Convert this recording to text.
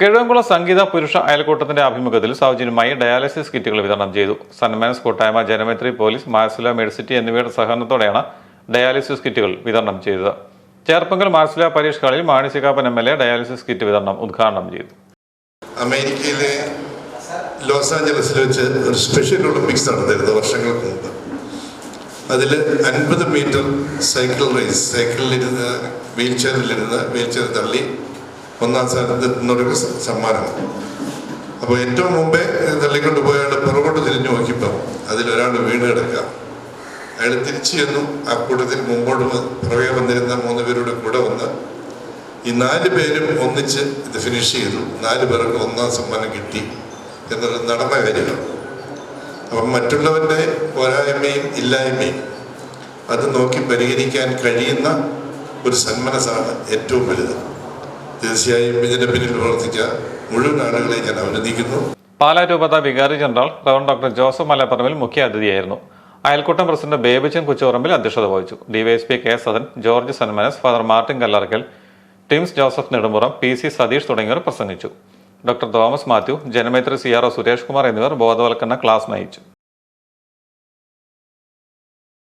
കിഴങ്ങുകുളം സംഗീത പുരുഷ അയൽക്കൂട്ടത്തിന്റെ ആഭിമുഖ്യത്തിൽ സൗജന്യമായി ഡയാലിസിസ് കിറ്റുകൾ വിതരണം ചെയ്തു. സന്മാൻസ് കൂട്ടായ്മ ജനമൈത്രി പോലീസ് മാർസില മെഡിസിറ്റി എന്നിവയുടെ സഹകരണത്തോടെയാണ് ഡയാലിസിസ് കിറ്റുകൾ വിതരണം ചെയ്തത്. ചേർപ്പങ്കൽ മാർസില പരീക്ഷ ഹാളിൽ Mani C Kappan M L A dialysis kit വിതരണം ഉദ്ഘാടനം ചെയ്തു. അമേരിക്കയിലെ ലോസ് ആഞ്ചലസിൽ വെച്ച് ഒരു സ്പെഷ്യൽ ഒളിമ്പിക്സ് നടന്നിരുന്നു വർഷങ്ങൾക്ക് മുമ്പ്. അതിൽ അൻപത് മീറ്റർ സൈക്കിൾ റേസ് സൈക്കിളിലിരുന്ന് വീൽ ചെയറിലിരുന്ന് വീൽ ചെയർ തള്ളി ഒന്നാം സ്ഥാനത്ത് എത്തുന്നവർക്ക് സ- സമ്മാനമാണ് അപ്പോൾ ഏറ്റവും മുമ്പേ തള്ളിക്കൊണ്ട് പോയ ആൾ പുറകോട്ട് തിരിഞ്ഞു നോക്കിയപ്പോൾ അതിലൊരാൾ വീണ് കിടക്കുക അയാൾ തിരിച്ചു ചെന്നു. ആ കൂട്ടത്തിൽ മുമ്പോട്ട് പുറകെ വന്നിരുന്ന മൂന്ന് പേരുടെ കൂടെ വന്ന് ഈ നാല് പേരും ഒന്നിച്ച് ഇത് ഫിനിഷ് ചെയ്തു. നാല് പേർക്ക് ഒന്നാം സമ്മാനം കിട്ടി എന്നുള്ളത് നടന്ന കാര്യമാണ്. അപ്പം മറ്റുള്ളവരുടെ പോരായ്മയും ഇല്ലായ്മയും അത് നോക്കി പരിഹരിക്കാൻ കഴിയുന്ന ഒരു സന്മനസ്സാണ് ഏറ്റവും വലുത്. തീർച്ചയായും ഇതിന്റെ പിന്നിൽ പ്രവർത്തിച്ച മുഴുവൻ ആളുകളെ ഞാൻ അഭിനന്ദിക്കുന്നു. പാലാ രൂപത വികാരി general rev doctor Joseph Malaparambil മുഖ്യ അതിഥിയായിരുന്നു. അയൽക്കൂട്ടം പ്രസിഡന്റ് ബേബിച്ചൻ കുച്ചോറമ്പിൽ അധ്യക്ഷത വഹിച്ചു. DYSP K Sadan George Sanmanas father Martin Kallarackal Tims Joseph Nedumpuram P C Satheesh തുടങ്ങിയവർ പ്രസംഗിച്ചു. Doctor Thomas Mathew Janamaithri C R O Suresh Kumar എന്നിവർ ബോധവൽക്കരണ ക്ലാസ് നയിച്ചു.